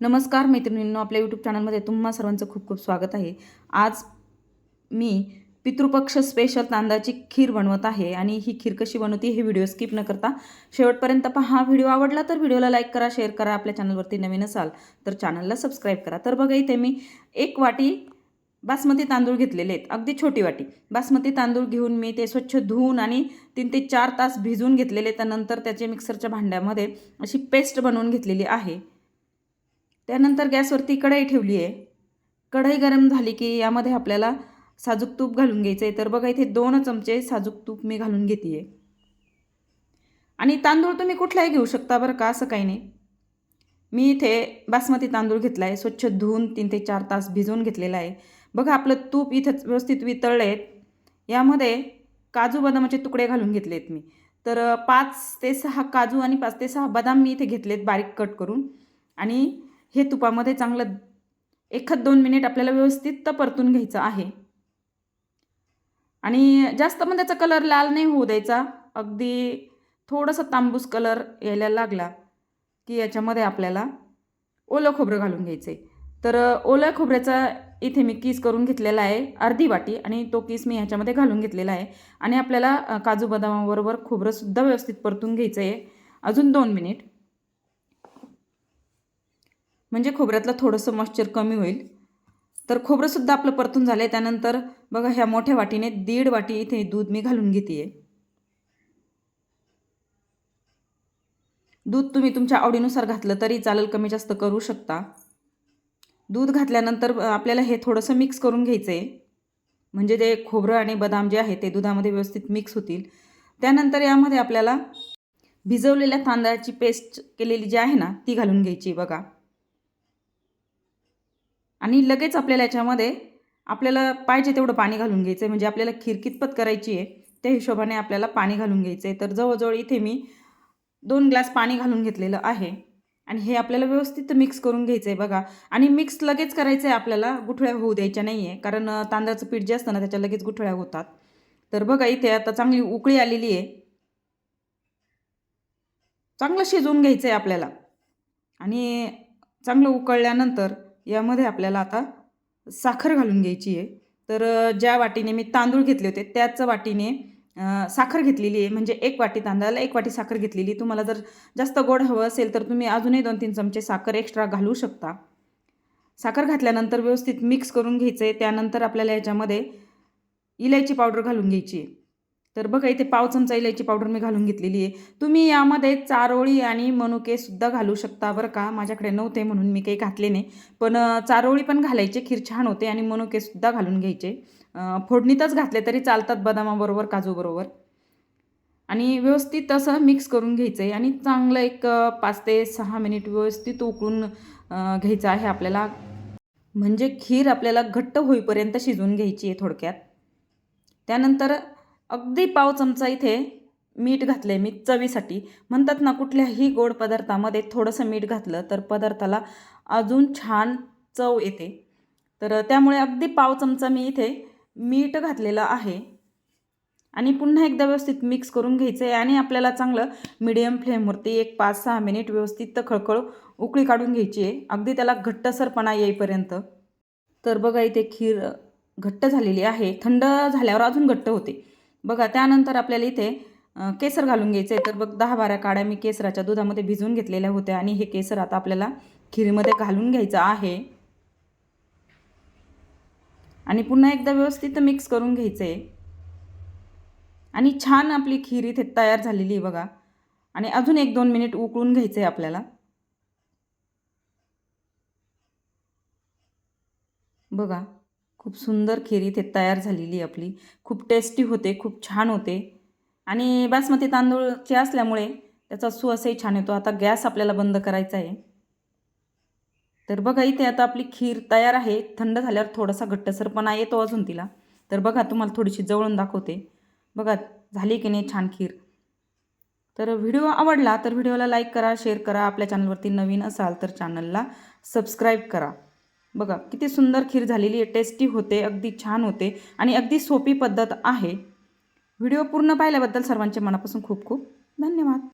नमस्कार मैत्रिणींनो आपल्या यूट्यूब चॅनलमध्ये तुम्हा सर्वांचं खूप खूप स्वागत आहे. आज मी पितृपक्ष स्पेशल तांदळाची खीर बनवत आहे आणि ही खीर कशी बनवते हे व्हिडिओ स्किप न करता शेवटपर्यंत पहा. व्हिडिओ आवडला तर व्हिडिओला लाईक करा शेअर करा आपल्या चॅनलवरती नवीन असाल तर चॅनलला सबस्क्राईब करा. तर बघा इथे मी एक वाटी बासमती तांदूळ घेतलेले आहेत. अगदी छोटी वाटी. बासमती तांदूळ घेऊन मी ते स्वच्छ धुवून आणि तीन ते चार तास भिजवून घेतलेले त्यानंतर त्याचे मिक्सरच्या भांड्यामध्ये अशी पेस्ट बनवून घेतलेली आहे. त्यानंतर गॅसवरती कढई ठेवली आहे कढई गरम झाली की यामध्ये आपल्याला साजूक तूप घालून घ्यायचं आहे तर बघा इथे दोन चमचे साजूक तूप मी घालून घेते आहे आणि तांदूळ तुम्ही कुठलाही घेऊ शकता बरं का असं काही नाही. मी इथे बासमती तांदूळ घेतला आहे स्वच्छ धुवून तीन ते चार तास भिजवून घेतलेला आहे. बघा आपलं तूप इथंच व्यवस्थित वितळलं आहेत यामध्ये काजू बदामाचे तुकडे घालून घेतले आहेत मी. तर पाच ते सहा काजू आणि पाच ते सहा बदाम मी इथे घेतलेत बारीक कट करून. आणि हे तुपामध्ये चांगलं एखाद दोन मिनिट आपल्याला व्यवस्थित परतून घ्यायचं आहे. आणि जास्त पण त्याचा कलर लाल नाही होऊ द्यायचा. अगदी थोडंसं तांबूस कलर यायला लागला की याच्यामध्ये आपल्याला ओलं खोबरं घालून घ्यायचं आहे तर ओल्या खोबऱ्याचा इथे मी किस करून घेतलेला आहे अर्धी वाटी आणि तो किस मी ह्याच्यामध्ये घालून घेतलेला आहे. आणि आपल्याला काजू बदामाबरोबर खोबरंसुद्धा व्यवस्थित परतून घ्यायचं आहे अजून दोन मिनिट. म्हणजे खोबऱ्यातलं थोडंसं मॉइश्चर कमी होईल. तर खोबरंसुद्धा आपलं परतून झालं आहे त्यानंतर बघा ह्या मोठ्या वाटीने दीड वाटी इथे दूध मी घालून घेते आहे दूध तुम्ही तुमच्या आवडीनुसार घातलं तरी चालेल कमी जास्त करू शकता. दूध घातल्यानंतर आपल्याला हे थोडंसं मिक्स करून घ्यायचं आहे म्हणजे ते खोबरं आणि बदाम जे आहे ते दुधामध्ये व्यवस्थित मिक्स होतील. त्यानंतर यामध्ये आपल्याला भिजवलेल्या तांदळाची पेस्ट केलेली जी आहे ना ती घालून घ्यायची बघा. आणि लगेच आपल्याला याच्यामध्ये आपल्याला पाहिजे तेवढं पाणी घालून घ्यायचं आहे म्हणजे आपल्याला खीर कितपत करायची आहे त्या हिशोबाने आपल्याला पाणी घालून घ्यायचं आहे तर जवळजवळ इथे मी दोन ग्लास पाणी घालून घेतलेलं आहे. आणि हे आपल्याला व्यवस्थित मिक्स करून घ्यायचं आहे बघा. आणि मिक्स लगेच करायचं आहे आपल्याला गुठळ्या होऊ द्यायच्या नाही आहे कारण तांदळाचं पीठ जे असतं ना त्याच्या लगेच गुठळ्या होतात. तर बघा इथे आता चांगली उकळी आलेली आहे. चांगलं शिजवून घ्यायचं आहे आपल्याला. आणि चांगलं उकळल्यानंतर यामध्ये आपल्याला आता साखर घालून घ्यायची आहे. तर ज्या वाटीने मी तांदूळ घेतले होते त्याच वाटीने साखर घेतलेली आहे. म्हणजे एक वाटी तांदळाला एक वाटी साखर घेतलेली तुम्हाला जर जास्त गोड हवं असेल तर तुम्ही अजूनही दोन तीन चमचे साखर एक्स्ट्रा घालू शकता. साखर घातल्यानंतर व्यवस्थित मिक्स करून घ्यायचं आहे त्यानंतर आपल्याला याच्यामध्ये इलायची पावडर घालून घ्यायची आहे. तर बघा इथे पाव चमचा इलायची पावडर मी घालून घेतलेली आहे. तुम्ही यामध्ये चारोळी आणि मनुकेसुद्धा घालू शकता बरं का. माझ्याकडे नव्हते म्हणून मी काही घातले नाही. पण चारोळी पण घालायचे खीर छान होते आणि मनुकेसुद्धा घालून घ्यायचे. फोडणीतच घातले तरी चालतात बदामाबरोबर काजूबरोबर आणि व्यवस्थित असं मिक्स करून घ्यायचं आहे आणि चांगलं एक पाच ते सहा मिनिट व्यवस्थित उकळून घ्यायचं आहे आपल्याला. म्हणजे खीर आपल्याला घट्ट होईपर्यंत शिजवून घ्यायची आहे थोडक्यात. त्यानंतर अगदी पाव चमचा इथे मीठ घातलं आहे मी चवीसाठी. म्हणतात ना कुठल्याही गोड पदार्थामध्ये थोडंसं मीठ घातलं तर पदार्थाला अजून छान चव येते. तर त्यामुळे अगदी पाव चमचा मी इथे मीठ घातलेलं आहे. आणि पुन्हा एकदा व्यवस्थित मिक्स करून घ्यायचं आहे आणि आपल्याला चांगलं मिडियम फ्लेमवरती एक पाच सहा मिनिट व्यवस्थित खळखळ उकळी काढून घ्यायची आहे. अगदी त्याला घट्टसरपणा येईपर्यंत. तर बघा इथे खीर घट्ट झालेली आहे. थंड झाल्यावर अजून घट्ट होते. बघा त्यानंतर आपल्याला इथे केसर घालून घ्यायचं आहे. तर बघ दहा बारा काड्या मी केसराच्या दुधामध्ये भिजवून घेतलेल्या होत्या आणि हे केसर आता आपल्याला खीरमध्ये घालून घ्यायचं आहे. आणि पुन्हा एकदा व्यवस्थित मिक्स करून घ्यायचं आहे आणि छान आपली खीर इथे तयार झालेली आहे बघा. आणि अजून एक दोन मिनिट उकळून घ्यायचं आहे आपल्याला. बघा खूप सुंदर खीर इथे तयार झालेली आपली. खूप टेस्टी होते खूप छान होते. आणि बासमती तांदूळचे असल्यामुळे त्याचा सुवासही छान येतो. आता गॅस आपल्याला बंद करायचा आहे. तर बघा इथे आता आपली खीर तयार आहे. थंड झाल्यावर थोडासा घट्टसरपणा येतो अजून तिला. तर बघा तुम्हाला थोडीशी जवळून दाखवते. बघा झाली की नाही छान खीर. तर व्हिडिओ आवडला तर व्हिडिओला लाईक करा शेअर करा. आपल्या चॅनलवरती नवीन असाल तर चॅनलला सबस्क्राईब करा. बघा किती सुंदर खीर झालेली आहे टेस्टी होते अगदी छान होते आणि अगदी सोपी पद्धत आहे. व्हिडिओ पूर्ण पाहिल्याबद्दल सर्वांचे मनापासून खूप खूप धन्यवाद.